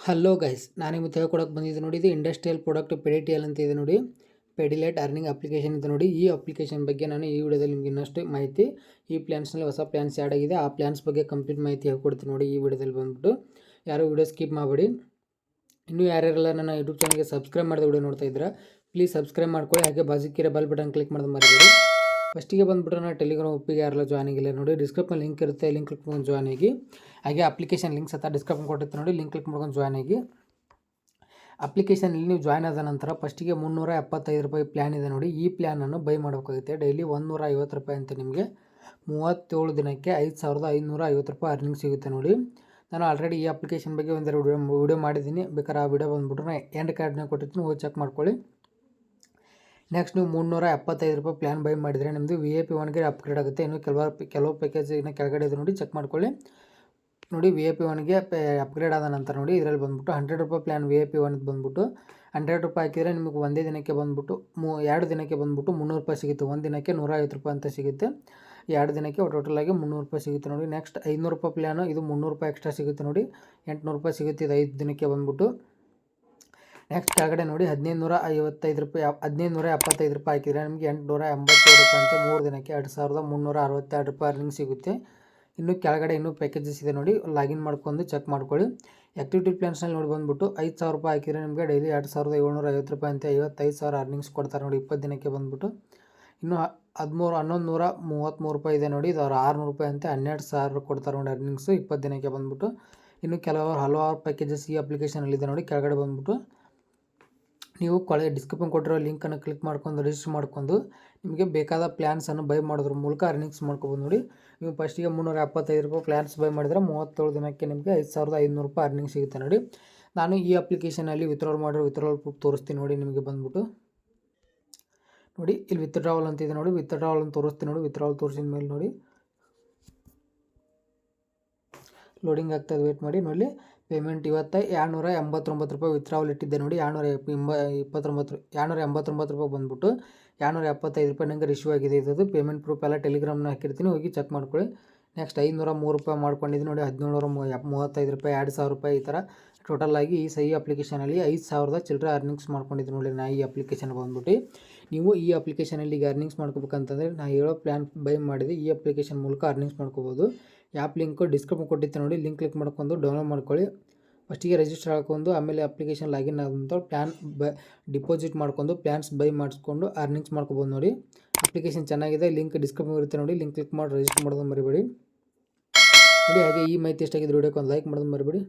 Hello guys, ನಾನು ನಿಮಗೆ ತಿಳ್ಕೊಡಕ್ಕೆ ಬಂದಿದ್ದು ನೋಡಿ, ಇದು ಇಂಡಸ್ಟ್ರಿಯಲ್ ಪ್ರಾಡಕ್ಟ್ ಪೆಡಿಟಿಯಲ್ ಅಂತ ಇದೆ ನೋಡಿ. ಪೆಡಿಲೈಟ್ ಅರ್ನಿಂಗ್ ಅಪ್ಲಿಕೇಶನ್ ಇದೆ ನೋಡಿ. ಈ ಅಪ್ಲಿಕೇಶನ್ ಬಗ್ಗೆ ನಾನು ಈ ವಿಡಿಯೋದಲ್ಲಿ ನಿಮಗೆ ಇನ್ನಷ್ಟು ಮಾಹಿತಿ, ಈ ಪ್ಲ್ಯಾನ್ಸ್ನಲ್ಲಿ ಹೊಸ ಪ್ಲ್ಯಾನ್ಸ್ ಆ್ಯಡ್ ಆಗಿದೆ, ಆ ಪ್ಲ್ಯಾನ್ಸ್ ಬಗ್ಗೆ ಕಂಪ್ಲೀಟ್ ಮಾಹಿತಿ ಹೇಳ್ಕೊಡ್ತೀನಿ ನೋಡಿ ಈ ವಿಡಿಯೋದಲ್ಲಿ ಬಂದ್ಬಿಟ್ಟು. ಯಾರು ವಿಡಿಯೋ ಸ್ಕಿಪ್ ಮಾಡಬೇಡಿ. ಇನ್ನೂ ಯಾರ್ಯಾರೆಲ್ಲ ನನ್ನ ಯೂಟ್ಯೂಬ್ ಚಾನಲ್ಗೆ ಸಬ್ಸ್ಕ್ರೈಬ್ ಮಾಡಿದ ವಿಡಿಯೋ ನೋಡ್ತಾ ಇದ್ದೀರಾ ಪ್ಲೀಸ್ ಸಬ್ಸ್ಕ್ರೈಬ್ ಮಾಡ್ಕೊಳ್ಳಿ. ಹಾಗೆ ಬಾಜುಕಿರೋ ಬಲ್ ಬಟನ್ ಕ್ಲಿಕ್ ಮಾಡೋದು ಮರಿಬೇಡಿ. ಫಸ್ಟಿಗೆ ಬಂದುಬಿಟ್ಟು ನಾನು ಟೆಲಿಗ್ರಾಮ್ ಒಪ್ಪಿಗೆ ಯಾರೆಲ್ಲ ಜಾಯ್ನ್ ಆಗಿಲ್ಲ ನೋಡಿ ಡಿಸ್ಕ್ರಿಪ್ಷನ್ ಲಿಂಕ್ ಇರುತ್ತೆ ಲಿಂಕ್ ಕ್ಲಿಕ್ ಮಾಡ್ಕೊಂಡು ಜಾಯ್ನ್ ಆಗಿ. ಹಾಗೆ ಅಪ್ಲಿಕೇಶನ್ ಲಿಂಕ್ಸ್ ಅಂತ ಡಿಸ್ಕ್ರಿಪ್ಷನ್ ಕೊಟ್ಟಿರ್ತೀನಿ ನೋಡಿ ಲಿಂಕ್ ಕ್ಲಿಕ್ ಮಾಡ್ಕೊಂಡು ಜಾಯ್ನ್ ಆಗಿ. ಅಪ್ಲಿಕೇಶನಲ್ಲಿ ನೀವು ಜಾಯ್ನ್ ಆದ ನಂತರ ಫಸ್ಟಿಗೆ ಮುನ್ನೂರ ಎಪ್ಪತ್ತೈದು ರೂಪಾಯಿ ಪ್ಲ್ಯಾನ್ ಇದೆ ನೋಡಿ, ಈ ಪ್ಲ್ಯಾನನ್ನು ಬೈ ಮಾಡಬೇಕಾಗುತ್ತೆ. ಡೈಲಿ ಒಂದುನೂರ ಐವತ್ತು ರೂಪಾಯಿ ಅಂತ ನಿಮಗೆ. ಮೂವತ್ತೇಳು ದಿನಕ್ಕೆ ಐದು ಸಾವಿರದ ಐನೂರ ಐವತ್ತು ರೂಪಾಯಿ ಅರ್ನಿಂಗ್ ಸಿಗುತ್ತೆ ನೋಡಿ. ನಾನು ಆಲ್ರೆಡಿ ಈ ಅಪ್ಲಿಕೇಶನ್ ಬಗ್ಗೆ ಒಂದೆರಡು ವಿಡಿಯೋ ವಿಡಿಯೋ ಮಾಡಿದ್ದೀನಿ. ಬೇಕಾದ್ರೆ ಆ ವಿಡಿಯೋ ಬಂದುಬಿಟ್ಟು ನಾನು ಎಂಡ್ ಕಾರ್ಡ್ನ ಕೊಟ್ಟಿರ್ತೀನಿ, ಹೋಗಿ ಚೆಕ್ ಮಾಡ್ಕೊಳ್ಳಿ. ನೆಕ್ಸ್ಟ್ ನೀವು ಮುನ್ನೂರ ಎಪ್ಪತ್ತೈದು ರೂಪಾಯಿ ಪ್ಲ್ಯಾನ್ ಬೈ ಮಾಡಿದರೆ ನಿಮ್ಮದು ವಿ ಎ ಪಿ ಒನ್ಗೆ ಅಪ್ಗ್ರೇಡ್ ಆಗುತ್ತೆ. ಇನ್ನು ಕೆಲವು ಕೆಲವು ಪ್ಯಾಕೇಜ್ ಇನ್ನು ಕೆಳಗಡೆ ಇದೆ ನೋಡಿ ಚೆಕ್ ಮಾಡ್ಕೊಳ್ಳಿ. ನೋಡಿ ವಿ ಎ ಪಿ ಒನ್ಗೆ ಅಪ್ಗ್ರೇಡ್ ಆದ ನಂತರ ನೋಡಿ, ಇದರಲ್ಲಿ ಬಂದುಬಿಟ್ಟು ಹಂಡ್ರೆಡ್ ರೂಪಾಯಿ plan V A P one ಬಂದುಬಿಟ್ಟು ಹಂಡ್ರೆಡ್ ರೂಪಾಯಿ ಹಾಕಿದರೆ ನಿಮಗೆ ಒಂದೇ ದಿನಕ್ಕೆ ಬಂದುಬಿಟ್ಟು, ಮೂ, ಎರಡು ದಿನಕ್ಕೆ ಬಂದುಬಿಟ್ಟು ಮುನ್ನೂರು ರೂಪಾಯಿ ಸಿಗುತ್ತೆ. ಒಂದು ದಿನಕ್ಕೆ ನೂರ ಐವತ್ತು ರೂಪಾಯಿ ಅಂತ ಸಿಗುತ್ತೆ. ಎರಡು ದಿನಕ್ಕೆ ಟೋಟಲಾಗಿ ಮುನ್ನೂರು ರೂಪಾಯಿ ಸಿಗುತ್ತೆ ನೋಡಿ. ನೆಕ್ಸ್ಟ್ ಐನೂರು ರೂಪಾಯಿ ಪ್ಲ್ಯಾನು ಇದು ಮುನ್ನೂರು ರೂಪಾಯಿ ಎಕ್ಸ್ಟ್ರಾ ಸಿಗುತ್ತೆ ನೋಡಿ. ಎಂಟುನೂರು ರೂಪಾಯಿ ಸಿಗುತ್ತೆ, ಇದು ಐದು ದಿನಕ್ಕೆ ಬಂದುಬಿಟ್ಟು. ನೆಕ್ಸ್ಟ್ ಕೆಳಗಡೆ ನೋಡಿ ಹದಿನೈದು ನೂರ ಐವತ್ತೈದು ರೂಪಾಯಿ ಹದಿನೈದು ನೂರ ಎಪ್ಪತ್ತೈದು ರೂಪಾಯಿ ಹಾಕಿದರೆ ನಿಮಗೆ ಎಂಟುನೂರ ಎಂಬತ್ತೇಳು ರೂಪಾಯಿ ಅಂತ ಮೂರು ದಿನಕ್ಕೆ ಎರಡು ಸಾವಿರದ ಮುನ್ನೂರ ಅರವತ್ತೆರಡು ರೂಪಾಯಿ ಅರ್ನಿಂಗ್ ಸಿಗುತ್ತೆ. ಇನ್ನು ಕೆಳಗಡೆ ಇನ್ನೂ ಪ್ಯಾಕೇಜಸ್ ಇದೆ ನೋಡಿ ಲಾಗಿನ್ ಮಾಡ್ಕೊಂಡು ಚೆಕ್ ಮಾಡ್ಕೊಳ್ಳಿ. ಆ್ಯಕ್ಟಿವಿಟಿ ಪ್ಲಾನ್ಸ್ನಲ್ಲಿ ನೋಡಿ ಬಂದುಬಿಟ್ಟು ಐದು ಸಾವಿರ ರೂಪಾಯಿ ಹಾಕಿದರೆ ನಿಮಗೆ ಡೈಲಿ ಎರಡು ಸಾವಿರದ ಏಳ್ನೂರ ಐವತ್ತು ರೂಪಾಯಿ ಅಂತ ಐವತ್ತೈದು ಸಾವಿರ ಅರ್ನಿಂಗ್ಸ್ ಕೊಡ್ತಾರೆ ನೋಡಿ, ಇಪ್ಪತ್ತು ದಿನಕ್ಕೆ ಬಂದುಬಿಟ್ಟು. ಇನ್ನು ಹದಿಮೂರು, ಹನ್ನೊಂದು ನೂರ ಮೂವತ್ತ್ಮೂರು ರೂಪಾಯಿ ಇದೆ ನೋಡಿ, ಇದು ಅವ್ರು ಆರುನೂರು ರೂಪಾಯಿ ಅಂತ ಹನ್ನೆರಡು ಸಾವಿರ ಕೊಡ್ತಾರೆ ನೋಡಿ ಅರ್ನಿಂಗ್ಸು ಇಪ್ಪತ್ತು ದಿನಕ್ಕೆ ಬಂದುಬಿಟ್ಟು. ಇನ್ನು ಕೆಲವರು ಹಲವಾರು ಪ್ಯಾಕೇಜಸ್ ಈ ಅಪ್ಲಿಕೇಶನಲ್ಲಿದೆ ನೋಡಿ, ಕೆಳಗಡೆ ಬಂದುಬಿಟ್ಟು. ನೀವು ಕೊಳೆ ಡಿಸ್ಕ್ರಿಪ್ಷನ್ ಕೊಟ್ಟಿರೋ ಲಿಂಕನ್ನು ಕ್ಲಿಕ್ ಮಾಡ್ಕೊಂಡು ರಿಜಿಸ್ಟರ್ ಮಾಡ್ಕೊಂಡು ನಿಮಗೆ ಬೇಕಾದ ಪ್ಲ್ಯಾನ್ಸನ್ನು ಬೈ ಮಾಡೋದ್ರ ಮೂಲಕ ಅರ್ನಿಂಗ್ಸ್ ಮಾಡ್ಕೊಬೋದು ನೋಡಿ. ನೀವು ಫಸ್ಟಿಗೆ ಮುನ್ನೂರ ಎಪ್ಪತ್ತೈದು ರೂಪಾಯಿ ಪ್ಲ್ಯಾನ್ಸ್ ಬೈ ಮಾಡಿದರೆ ಮೂವತ್ತೇಳು ದಿನಕ್ಕೆ ನಿಮಗೆ ಐದು ಸಾವಿರದ ಐದುನೂರು ರೂಪಾಯಿ ಅರ್ನಿಂಗ್ ಸಿಗುತ್ತೆ ನೋಡಿ. ನಾನು ಈ ಅಪ್ಲಿಕೇಶನಲ್ಲಿ ವಿತ್ಡ್ರಾಲ್ ಮಾಡಿರೋ ವಿತ್ಡ್ರಾಲ್ ಪ್ರೂಫ್ ತೋರಿಸ್ತೀನಿ ನೋಡಿ ನಿಮಗೆ ಬಂದ್ಬಿಟ್ಟು. ನೋಡಿ, ಇಲ್ಲಿ ವಿತ್ಡ್ರಾವಲ್ ಅಂತ ಇದೆ ನೋಡಿ. ವಿತ್ಡ್ರಾವಲ್ ಅಂತ ತೋರಿಸ್ತೀನಿ ನೋಡಿ. ವಿತ್ಡ್ರಾವಲ್ ತೋರಿಸಿದ ಮೇಲೆ ನೋಡಿ. ಲೋಡಿಂಗ್ ಆಗ್ತದೆ ವೇಟ್ ಮಾಡಿ ನೋಡಿ. ಪೇಮೆಂಟ್ ಇವತ್ತು ಏಳ್ನೂರ ಎಂಬತ್ತೊಂಬತ್ತು ರೂಪಾಯಿ ವಿತ್ಡ್ರಾವಲ್ ಇಟ್ಟಿದ್ದೆ ನೋಡಿ, ಎರಡುನೂರ ಎಂಬ, ಇಪ್ಪತ್ತೊಂಬತ್ತು, ಎರಡುನೂರ ಎಂಬತ್ತೊಂಬತ್ತು ರೂಪಾಯಿ ಬಂದ್ಬಿಟ್ಟು ಏಳ್ನೂರ ಎಪ್ಪತ್ತೈದು ರೂಪಾಯಿ ನಂಗೆ ರಿಶ್ಯೂ ಆಗಿದೆ ಇದು ಪೇಮೆಂಟ್ ಪ್ರೂಫ್ ಎಲ್ಲ ಟೆಲಿಗ್ರಾಮ್ನ ಹಾಕಿರ್ತೀನಿ, ಹೋಗಿ ಚೆಕ್ ಮಾಡ್ಕೊಳ್ಳಿ. ನೆಕ್ಸ್ಟ್ ಐನೂರ ಮೂರು ರೂಪಾಯಿ ಮಾಡ್ಕೊಂಡಿದ್ದೀನಿ ನೋಡಿ, ಹದಿನೇಳುನೂರ ಮೂವತ್ತೈದು ರೂಪಾಯಿ, ಎರಡು ಸಾವಿರ ರೂಪಾಯಿ ಈ ಥರ ಟೋಟಲ್ ಆಗಿ ಈ ಸಹಿ ಅಪ್ಲಿಕೇಶನಲ್ಲಿ ಐದು ಸಾವಿರದ ಚಿಲ್ಲರೆ ಅರ್ನಿಂಗ್ಸ್ ಮಾಡ್ಕೊಂಡಿದ್ದೀನಿ ನೋಡಿ, ನಾ ಈ ಅಪ್ಲಿಕೇಶನ್ ಬಂದ್ಬಿಟ್ಟು. ನೀವು ಈ ಅಪ್ಲಿಕೇಶನಲ್ಲಿ ಈಗ ಅರ್ನಿಂಗ್ಸ್ ಮಾಡ್ಕೋಬೇಕಂತಂದರೆ ನಾ ಹೇಳೋ ಪ್ಲ್ಯಾನ್ ಬೈ ಮಾಡಿದೆ, ಈ ಅಪ್ಲಿಕೇಶನ್ ಮೂಲಕ ಅರ್ನಿಂಗ್ಸ್ ಮಾಡ್ಕೋಬೋದು. ಆ್ಯಪ್ ಲಿಂಕು ಡಿಸ್ಕ್ರಿಪ್ಷನ್ ಕೊಟ್ಟಿತ್ತು ನೋಡಿ, ಲಿಂಕ್ ಕ್ಲಿಕ್ ಮಾಡ್ಕೊಂಡು ಡೌನ್ಲೋಡ್ ಮಾಡ್ಕೊಳ್ಳಿ. ಫಸ್ಟಿಗೆ ರಿಜಿಸ್ಟರ್ ಹಾಕೊಂಡು ಆಮೇಲೆ ಅಪ್ಲಿಕೇಶನ್ ಲಾಗಿನ್ ಆದಂಥ ಪ್ಲ್ಯಾನ್ ಬ, ಡಿಪಾಸಿಟ್ ಮಾಡ್ಕೊಂಡು ಪ್ಲ್ಯಾನ್ಸ್ ಬೈ ಮಾಡಿಸ್ಕೊಂಡು ಅರ್ನಿಂಗ್ಸ್ ಮಾಡ್ಕೊಬೋದು ನೋಡಿ. ಅಪ್ಲಿಕೇಶನ್ ಚೆನ್ನಾಗಿದೆ, ಲಿಂಕ್ ಡಿಸ್ಕ್ರಿಪ್ಷನ್ ಇರುತ್ತೆ ನೋಡಿ, ಲಿಂಕ್ ಕ್ಲಿಕ್ ಮಾಡಿ ರಿಜಿಸ್ಟರ್ ಮಾಡೋದು ಮರಿಬೇಡಿ. ನೋಡಿ, ಹಾಗೆ ಈ ಮಾಹಿತಿ ಎಷ್ಟಾಗಿದ್ದು ವಿಡಿಯೋಕ್ಕೆ ಒಂದು ಲೈಕ್ ಮಾಡೋದು ಮರಿಬೇಡಿ.